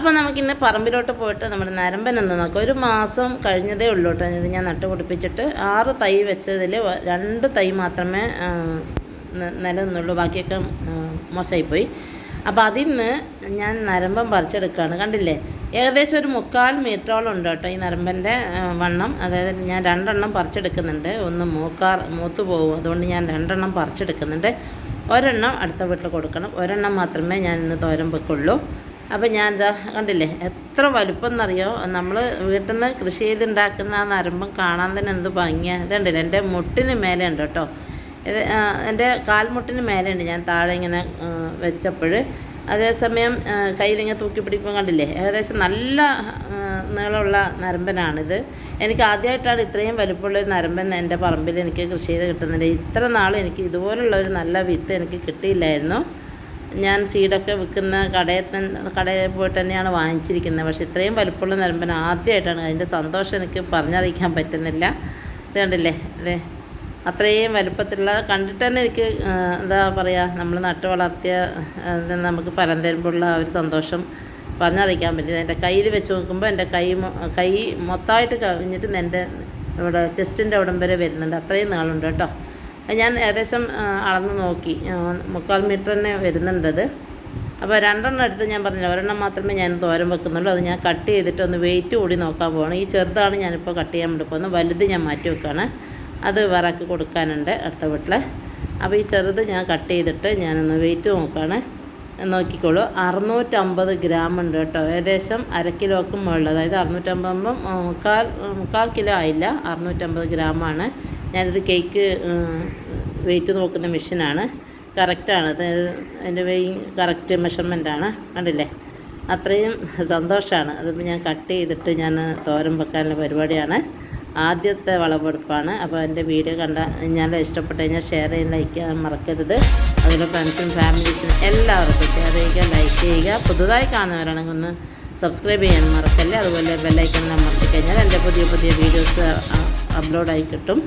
അപ്പോൾ നമുക്കിന്ന് പറമ്പിലോട്ട് പോയിട്ട് നമ്മുടെ നരമ്പനൊന്ന് നോക്കാം. ഒരു മാസം കഴിഞ്ഞതേ ഉള്ളൂ കേട്ടോ. ഇത് ഞാൻ നട്ടുപിടിപ്പിച്ചിട്ട് ആറ് തൈ വെച്ചതിൽ രണ്ട് തൈ മാത്രമേ നിലനിന്നുള്ളൂ. ബാക്കിയൊക്കെ മോശമായിപ്പോയി അപ്പോൾ അതിൽ നിന്ന് ഞാൻ നരമ്പം പറിച്ചെടുക്കുകയാണ് കണ്ടില്ലേ? ഏകദേശം ഒരു മുക്കാൽ മീറ്ററോളം ഉണ്ട് കേട്ടോ ഈ നരമ്പന്റെ വണ്ണം. അതായത് ഞാൻ രണ്ടെണ്ണം പറിച്ചെടുക്കുന്നുണ്ട്. ഒന്ന് മൂക്കാർ മൂത്ത് പോകും. അതുകൊണ്ട് ഞാൻ രണ്ടെണ്ണം പറിച്ചെടുക്കുന്നുണ്ട്. ഒരെണ്ണം അടുത്ത വീട്ടിൽ കൊടുക്കണം. ഒരെണ്ണം മാത്രമേ ഞാൻ ഇന്ന് തോരൻ വെക്കുള്ളൂ. അപ്പോൾ ഞാൻ ഇതാ കണ്ടില്ലേ എത്ര വലുപ്പം എന്നറിയോ നമ്മൾ വീട്ടിൽ നിന്ന് കൃഷി ചെയ്തുണ്ടാക്കുന്ന നരമ്പം കാണാൻ തന്നെ എന്ത് ഭംഗിയാണ് ഇതുണ്ടല്ലോ എന്റെ മുട്ടിന് മേലെ ഉണ്ട് കേട്ടോ. ഇത് എന്റെ കാൽമുട്ടിന് മേലെ ഉണ്ട് ഞാൻ താഴെ ഇങ്ങനെ വെച്ചപ്പോൾ അതേസമയം കയ്യിലിങ്ങനെ തൂക്കി പിടിക്കുമ്പോൾ കണ്ടില്ലേ ഏകദേശം നല്ല നീളമുള്ള നരമ്പനാണിത്. എനിക്ക് ആദ്യമായിട്ടാണ് ഇത്രയും വലുപ്പമുള്ള ഒരു നരമ്പൻ എന്റെ പറമ്പിൽ എനിക്ക് കൃഷി ചെയ്ത് കിട്ടുന്നത് ഇത്ര നാളും എനിക്ക് ഇതുപോലുള്ള ഒരു നല്ല വിത്ത് എനിക്ക് കിട്ടിയില്ലായിരുന്നു. ഞാൻ സീഡൊക്കെ വിൽക്കുന്ന കടയിൽ തന്നെ കടയിൽ പോയിട്ട് തന്നെയാണ് വാങ്ങിച്ചിരിക്കുന്നത്. പക്ഷേ ഇത്രയും വലുപ്പമുള്ള നരമ്പൻ ആദ്യമായിട്ടാണ് അതിന്റെ സന്തോഷം എനിക്ക് പറഞ്ഞറിയിക്കാൻ പറ്റുന്നില്ല. ഇത് കണ്ടില്ലേ? അതെ. അത്രയും വലുപ്പത്തിലുള്ള കണ്ടിട്ട് തന്നെ എനിക്ക് എന്താ പറയുക നമ്മൾ നട്ട് വളർത്തിയ നമുക്ക് ഫലം തരുമ്പോഴുള്ള ആ ഒരു സന്തോഷം പറഞ്ഞറിയിക്കാൻ പറ്റില്ല. എന്റെ കയ്യിൽ വെച്ച് നോക്കുമ്പോൾ എന്റെ കൈ കൈ മൊത്തമായിട്ട് കഴിഞ്ഞിട്ട് എന്റെ ഇവിടെ ചെസ്റ്റിന്റെ അവിടം വരെ വരുന്നുണ്ട്. അത്രയും നാളുണ്ട് കേട്ടോ. ഞാൻ ഏകദേശം അളന്ന് നോക്കി. മുക്കാൽ മീറ്റർ തന്നെ വരുന്നുണ്ടത്. അപ്പോൾ രണ്ടെണ്ണം എടുത്ത് ഞാൻ പറഞ്ഞില്ല ഒരെണ്ണം മാത്രമേ ഞാൻ തോരം വെക്കുന്നുള്ളൂ. അത് ഞാൻ കട്ട് ചെയ്തിട്ട് ഒന്ന് വെയിറ്റ് കൂടി നോക്കാൻ പോകണം ഈ ചെറുതാണ് ഞാനിപ്പോൾ കട്ട് ചെയ്യാൻ വേണ്ടി പോകുന്നത്. വലുത് ഞാൻ മാറ്റി വെക്കുകയാണ് അത് വേറാക്കി കൊടുക്കാനുണ്ട് അടുത്ത വീട്ടിൽ അപ്പോൾ ഈ ചെറുത് ഞാൻ കട്ട് ചെയ്തിട്ട് ഞാനൊന്ന് വെയിറ്റ് നോക്കുകയാണ് നോക്കിക്കോളൂ. അറുന്നൂറ്റമ്പത് ഗ്രാം ഉണ്ട് കേട്ടോ. ഏകദേശം അര കിലോക്കും മുകളിൽ. അതായത് അറുന്നൂറ്റമ്പത് മുക്കാൽ മുക്കാൽ കിലോ ആയില്ല. അറുന്നൂറ്റമ്പത് ഗ്രാമാണ്. ഞാനിത് കേക്ക് വെയിറ്റ് നോക്കുന്ന മെഷീനാണ്. കറക്റ്റാണ്. അത് അതിന്റെ വെയ് കറക്റ്റ് മെഷർമെന്റാണ് കണ്ടില്ലേ? അത്രയും സന്തോഷമാണ് അതിപ്പോൾ ഞാൻ കട്ട് ചെയ്തിട്ട് ഞാൻ തോരൻ വെക്കാനുള്ള പരിപാടിയാണ്. ആദ്യത്തെ വളവെടുപ്പാണ്. അപ്പോൾ എന്റെ വീഡിയോ കണ്ട ഞാൻ ഇഷ്ടപ്പെട്ട് കഴിഞ്ഞാൽ ഷെയർ ചെയ്യാൻ ലൈക്ക് ചെയ്യാൻ മറക്കരുത്. അതുപോലെ ഫ്രണ്ട്സും ഫാമിലീസിനും എല്ലാവർക്കും ഷെയർ ചെയ്യുക ലൈക്ക് ചെയ്യുക. പുതുതായി കാണുന്നവരാണെങ്കിൽ ഒന്ന് സബ്സ്ക്രൈബ് ചെയ്യാൻ മറക്കല്ലേ? അതുപോലെ ബെല്ലൈക്കൺ അമർത്തി കഴിഞ്ഞാൽ എന്റെ പുതിയ പുതിയ വീഡിയോസ് അപ്ലോഡായി കിട്ടും.